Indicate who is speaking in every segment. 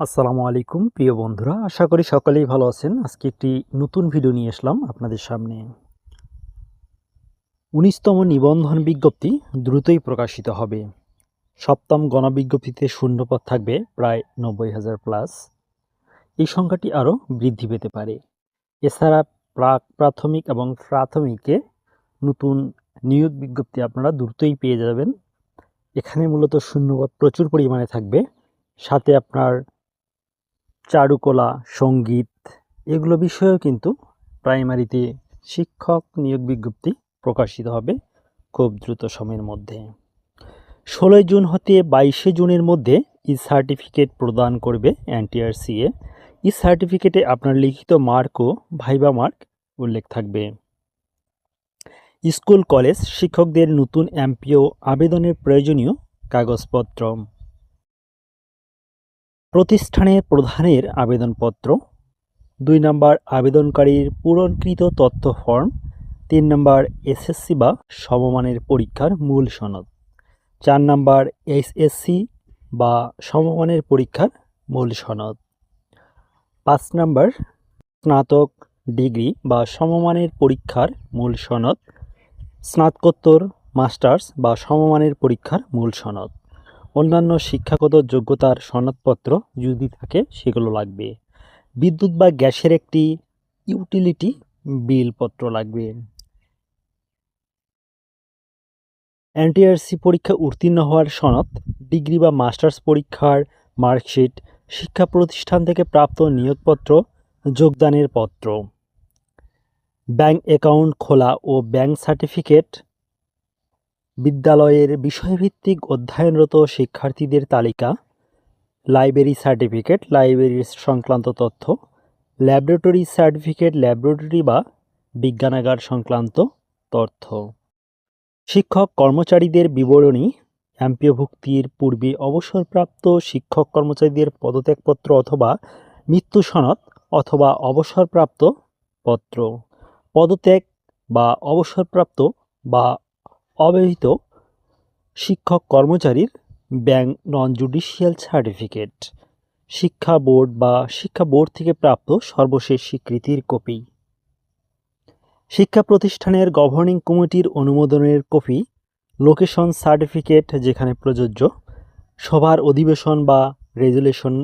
Speaker 1: আসসালামু আলাইকুম, প্রিয় বন্ধুরা। আশা করি সকলেই ভালো আছেন। আজকে একটি নতুন ভিডিও নিয়ে আসলাম আপনাদের সামনে। উনিশতম নিবন্ধন বিজ্ঞপ্তি দ্রুতই প্রকাশিত হবে। সপ্তম গণবিজ্ঞপ্তিতে শূন্যপদ থাকবে প্রায় নব্বই হাজার প্লাস। এই সংখ্যাটি আরও বৃদ্ধি পেতে পারে। এছাড়া প্রাক প্রাথমিক এবং প্রাথমিকে নতুন নিয়োগ বিজ্ঞপ্তি আপনারা দ্রুতই পেয়ে যাবেন। এখানে মূলত শূন্যপদ প্রচুর পরিমাণে থাকবে। সাথে আপনার চারুকলা, সংগীত এগুলো বিষয়েও কিন্তু প্রাইমারিতে শিক্ষক নিয়োগ বিজ্ঞপ্তি প্রকাশিত হবে খুব দ্রুত সময়ের মধ্যে। ষোলোই জুন হতে বাইশে জুনের মধ্যে ই সার্টিফিকেট প্রদান করবে এনটিআরসিএ। ই সার্টিফিকেটে আপনার লিখিত মার্ক ও ভাইবা মার্ক উল্লেখ থাকবে। স্কুল, কলেজ শিক্ষকদের নতুন এমপিও আবেদনের প্রয়োজনীয় কাগজপত্র। প্রতিষ্ঠানের প্রধানের আবেদনপত্র, দুই নম্বর আবেদনকারীর পূরণকৃত তথ্য ফর্ম, তিন নম্বর এসএসসি বা সমমানের পরীক্ষার মূল সনদ, চার নম্বর এইচএসসি বা সমমানের পরীক্ষার মূল সনদ, পাঁচ নম্বর স্নাতক ডিগ্রি বা সমমানের পরীক্ষার মূল সনদ, স্নাতকোত্তর, মাস্টার্স বা সমমানের পরীক্ষার মূল সনদ। অন্যান্য শিক্ষাগত যোগ্যতার সনদপত্র যদি থাকে, সেগুলো লাগবে। বিদ্যুৎ বা গ্যাসের একটি ইউটিলিটি বিলপত্র লাগবে। এনটিআরসি পরীক্ষা উত্তীর্ণ হওয়ার সনদ, ডিগ্রি বা মাস্টার্স পরীক্ষার মার্কশিট, শিক্ষা প্রতিষ্ঠান থেকে প্রাপ্ত নিয়োগপত্র, যোগদানের পত্র। ব্যাংক অ্যাকাউন্ট খোলা ও ব্যাংক সার্টিফিকেট বিদ্যালয়ের বিষয়ভিত্তিক অধ্যয়নরত শিক্ষার্থীদের তালিকা, লাইব্রেরি সার্টিফিকেট, লাইব্রেরির সংক্রান্ত তথ্য, ল্যাবরেটরি সার্টিফিকেট, ল্যাবরেটরি বা বিজ্ঞানাগার সংক্রান্ত তথ্য। শিক্ষক কর্মচারীদের বিবরণী, এমপিওভুক্তির পূর্বে অবসরপ্রাপ্ত শিক্ষক কর্মচারীদের পদত্যাগপত্র অথবা মৃত্যু সনদ অথবা অবসরপ্রাপ্ত পত্র, পদত্যাগ বা অবসরপ্রাপ্ত বা অব্যবহৃত শিক্ষক কর্মচারীর ব্যাংক নন জুডিশিয়াল সার্টিফিকেট শিক্ষা বোর্ড বা শিক্ষা বোর্ড থেকে প্রাপ্ত সর্বশেষ স্বীকৃতির কপি। শিক্ষা প্রতিষ্ঠানের গভর্নিং কমিটির অনুমোদনের কপি লোকেশন সার্টিফিকেট যেখানে প্রযোজ্য, সভার অধিবেশন বা রেজুলেশন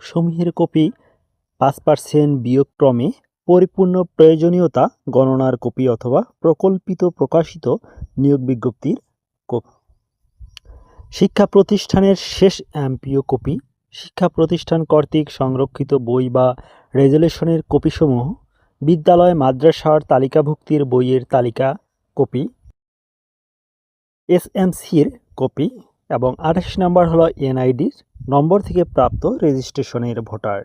Speaker 1: সমূহের কপি, পাঁচ পার্সেন্ট বিয়োগক্রমে পরিপূর্ণ প্রয়োজনীয়তা, গণনার কপি অথবা প্রকল্পিত প্রকাশিত নিয়োগ বিজ্ঞপ্তির কপি শিক্ষা প্রতিষ্ঠানের শেষ এমপিও কপি, শিক্ষা প্রতিষ্ঠান কর্তৃক সংরক্ষিত বই বা রেজুলেশনের কপিসমূহ, বিদ্যালয়, মাদ্রাসার তালিকাভুক্তির বইয়ের তালিকা কপি, এসএমসির কপি এবং আঠাশ নম্বর হলো এনআইডির নম্বর থেকে প্রাপ্ত রেজিস্ট্রেশনের ভোটার।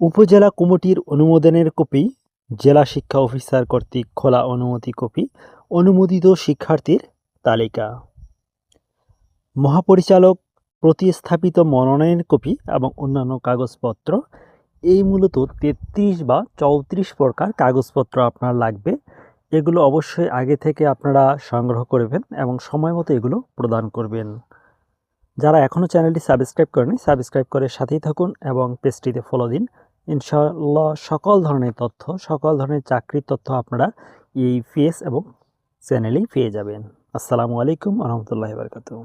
Speaker 1: উপজেলা কমিটির অনুমোদনের কপি, জেলা শিক্ষা অফিসার কর্তৃক খোলা অনুমতি কপি, অনুমোদিত শিক্ষার্থীর তালিকা। মহাপরিচালক প্রতিস্থাপিত মনোনয়ন কপি এবং অন্যান্য কাগজপত্র, এই মূলত তেত্রিশ বা চৌত্রিশ প্রকার কাগজপত্র আপনার লাগবে। এগুলো অবশ্যই আগে থেকে আপনারা সংগ্রহ করবেন এবং সময় মতো এগুলো প্রদান করবেন। যারা এখনও চ্যানেলটি সাবস্ক্রাইব করেনি সাবস্ক্রাইব করে সাথেই থাকুন এবং পেজটিতে ফলো দিন। ইনশাআল্লাহ সকল ধরনের তথ্য, সকল ধরনের চাকরির তথ্য আপনারা এই ফেস এবং চ্যানেলেই পেয়ে যাবেন। আসসালামু আলাইকুম রহমতুল্লাহ বারকাতুহ।